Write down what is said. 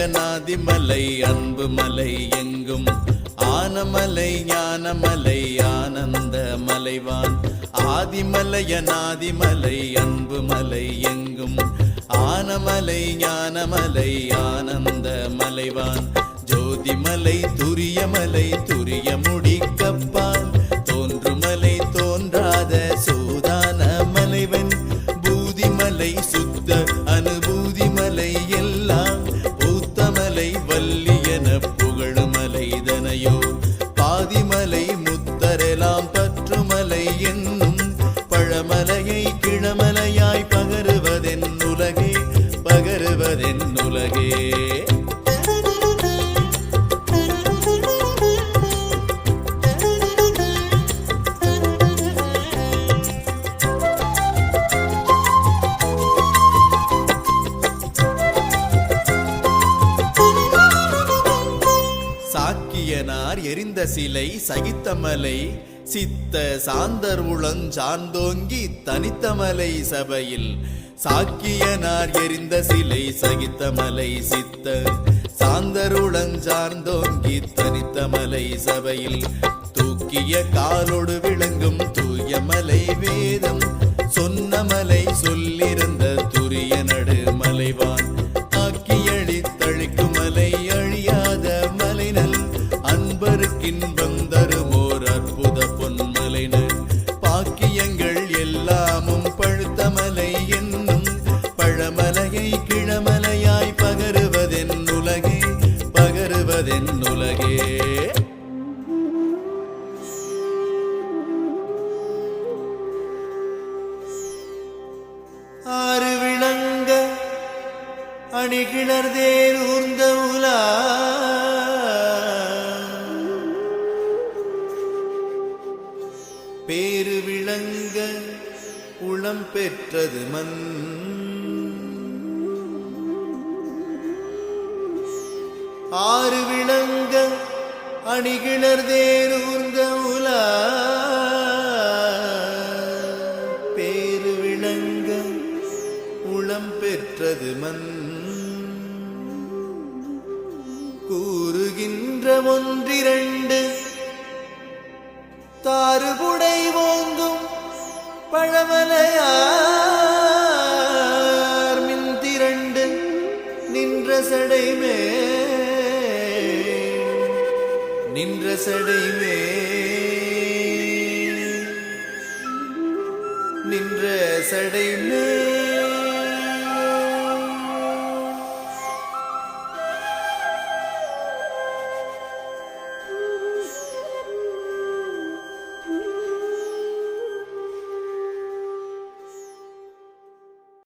ஆதிமலையனாதிமலை அன்பு மலை எங்கும். ஆனமலை ஞானமலை ஆனந்த மலைவான். ஆதிமலையனாதிமலை அன்பு மலை எங்கும். ஆனமலை ஞானமலை ஆனந்த மலைவான். ஜோதிமலை துரியமலை துரியமுடி ஆதிமலை முத்தரெலாம் பற்றுமலை என்னும் பழமலையை கிழமலையாய் பகருவதென் உலகே பகருவதென் உலகே. சாக்கியனார் எரிந்த சிலை சகித்தமலை சித்த சாந்தர் உளஞ்சார்ந்தோங்கி தனித்தமலை சபையில். சாக்கியனார் எரிந்த சிலை சகித்தமலை சித்த சாந்தருளஞ்சார்ந்தோங்கி தனித்தமலை சபையில். தூக்கிய காலோடு விளங்கும் தூயமலை வேதம் சொன்னமலை சொல்லிருந்த அன்பருக்கின்பம் தருமோர் அற்புத பொன்மலைனல் பாக்கியங்கள் எல்லாமும் பழுத்த என்னும் பழமலையை கிழமலையாய் பகருவதென் உலகே பகருவதென் உலகே. ஆறு விளங்க ஊர்ந்த உலா பேரு விளங்க உளம் பெற்றது மண். ஆறு விளங்க அணிகிணர் ஊர்ந்த உலா. பேரு விளங்க உளம் பெற்றது மண். கூறுகின்ற ஒன்றிரண்டு தாறுபுடை ஓங்கும் பழமலையார் மின் திரண்டு நின்ற சடைமே நின்ற சடைமே நின்ற சடைமே